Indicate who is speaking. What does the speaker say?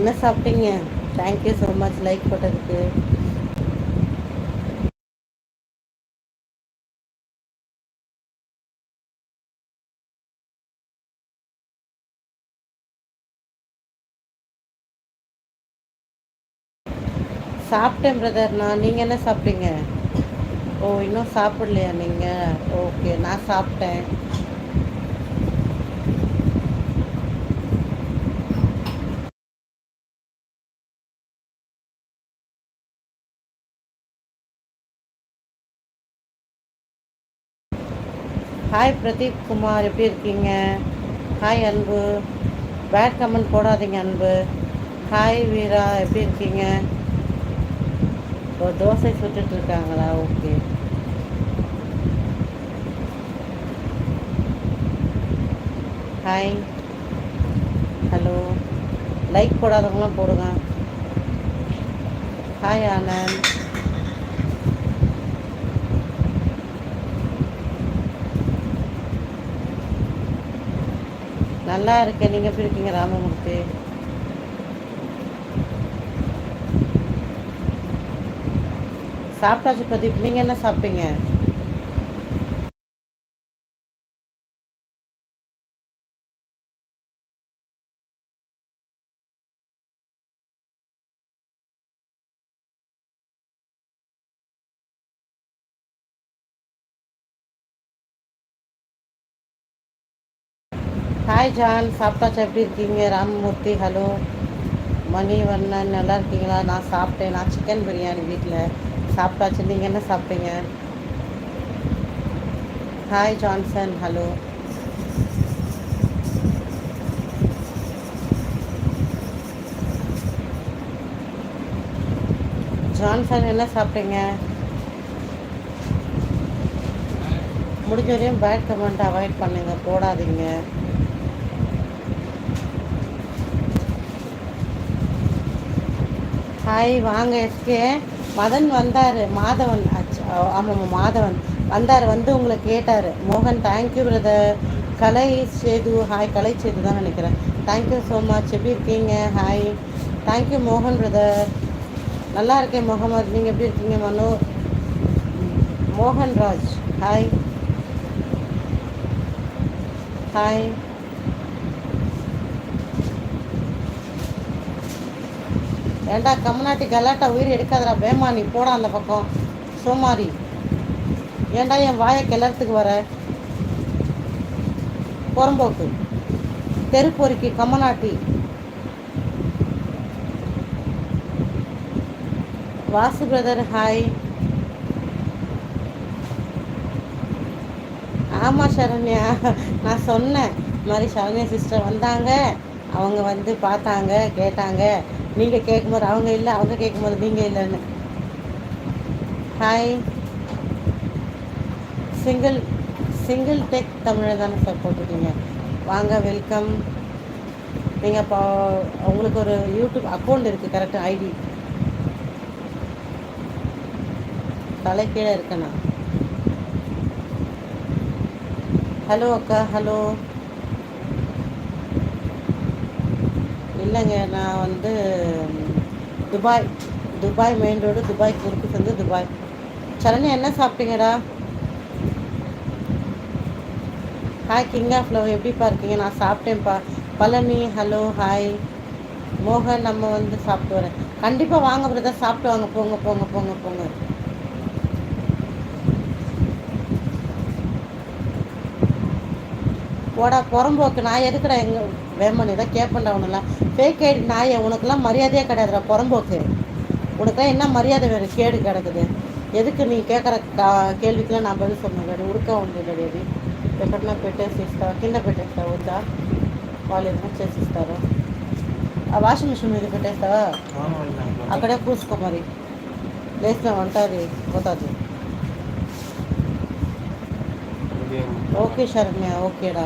Speaker 1: என்ன சாப்பிட்டீங்க? Thank you so much like போட்டதுக்கு. சாப்பிட்டேன் பிரதர் நான் நீங்கள் என்ன சாப்பிட்டீங்க? ஓ இன்னும் சாப்பிடலையா நீங்கள் ஓகே நான் சாப்பிட்டேன். ஹாய் பிரதீப் குமார் எப்படி இருக்கீங்க? ஹாய் அன்பு. பேட் கமெண்ட் போடாதீங்க அன்பு. ஹாய் வீரா. எப்படி இருக்கீங்க? ஓ தோசை சுட்டுட்டு இருக்காங்களா? ஓகே ஹாய் ஹலோ லைக் போடாதவங்களாம் போடுங்க. ஹாய் ஆனந்த். நல்லா இருக்கேன் நீங்கள் எப்படி இருக்கீங்க ராமமூர்த்தி? சாப்பிட்டாச்சு பிரதீப். நீங்கள் என்ன சாப்பிட்டீங்க? ஹாய் ஜான் சாப்பிட்டாச்சா? எப்படி இருக்கீங்க? ராமமூர்த்தி ஹலோ. மணிவண்ணன் நல்லா இருக்கீங்களா? நான் சாப்பிட்டேன். நான் சிக்கன் பிரியாணி வீட்டில் சாப்பிட்டாச்சு. நீங்கள் என்ன சாப்பிட்டீங்க? Hi Johnson hello. ஜான்சன் என்ன சாப்பிட்டீங்க? முடிஞ்ச வரையும் பேட் கமெண்ட் அவாய்ட் பண்ணுங்கள் போடாதீங்க. ஹாய் வாங்க எஸ்கே. மதன் வந்தார். மாதவன் அச்ச- ஆமாம் மாதவன். வந்தார் வந்து உங்களை கேட்டார். மோகன் thank you brother Kalai Sethu hi Kalai Sethu தான் நினைக்கிறேன். தேங்க்யூ ஸோ மச் எப்படி இருக்கீங்க? ஹாய் தேங்க்யூ மோகன் பிரதர் நல்லா இருக்கேன் முகமது. நீங்கள் எப்படி இருக்கீங்க மனோ? மோகன் ராஜ் ஹாய் ஹாய் ஏன்டா கம்முனாட்டி கலாட்டா உயிர் எடுக்காதடா? பேமா நீ போடா அந்த பக்கம். சோமாரி ஏண்டா என் வாயை கிளறத்துக்கு வர? புறம்போக்கு. தெருப்பொறுக்கி கம்மநாட்டி வாசு பிரதர் ஹாய் ஆமாம் சரண்யா. நான் சொன்னேன். இந்த மாதிரி சரண்யா சிஸ்டர் வந்தாங்க. அவங்க வந்து பார்த்தாங்க கேட்டாங்க. நீங்கள் கேட்கும்போது அவங்க இல்லை அவங்க கேட்கும்போது நீங்கள் இல்லைன்னு. ஹாய் சிங்கிள் சிங்கிள் டெக் தமிழை தானே சார் போட்டிருக்கீங்க. வாங்க வெல்கம் நீங்கள் இப்போ உங்களுக்கு ஒரு யூடியூப் அக்கௌண்ட் இருக்குது கரெக்டாக ஐடி தலை கீழே இருக்கேண்ணா ஹலோ அக்கா ஹலோ இல்லைங்க நான் வந்து Dubai Dubai main road Dubai குறுக்கு சந்து துபாய். சரணி என்ன சாப்பிட்டீங்கடா? ஹாய் கிங் ஆஃப் லவ் எப்படிப்பா இருக்கீங்க? நான் சாப்பிட்டேன்ப்பா. பழனி ஹலோ ஹாய் மோகன் நம்ம வந்து சாப்பிட்டு வரேன். கண்டிப்பாக வாங்க பிரதர் சாப்பிட்டு வாங்க. போங்க போங்க போங்க போங்க. போடா புறம்போக்கு நான் எதுக்குடா எங்க வேமன் இதை கேட்பேன்டா உனெல்லாம் ஃபேக் ஐடி நாயை உனக்கெல்லாம் மரியாதையே கிடையாதுடா புறம்போக்கு உனக்கெல்லாம் என்ன மரியாதை வேறு கேடு கிடக்குது எதுக்கு நீ கேட்குற கா కేల్వికి నా బదులు సొమ్మగాడు ఉడక ఉండేది అది ఎక్కడన్నా పెట్టేసిస్తా కింద పెట్టేస్తా వద్దా వాళ్ళు ఏదైనా చేసిస్తారు ఆ వాషింగ్ మిషన్ మీద పెట్టేస్తావా అక్కడే కూసుకో మరి లేచిన వంట అది పోతుంది ఓకే శరణ్య ఓకేడా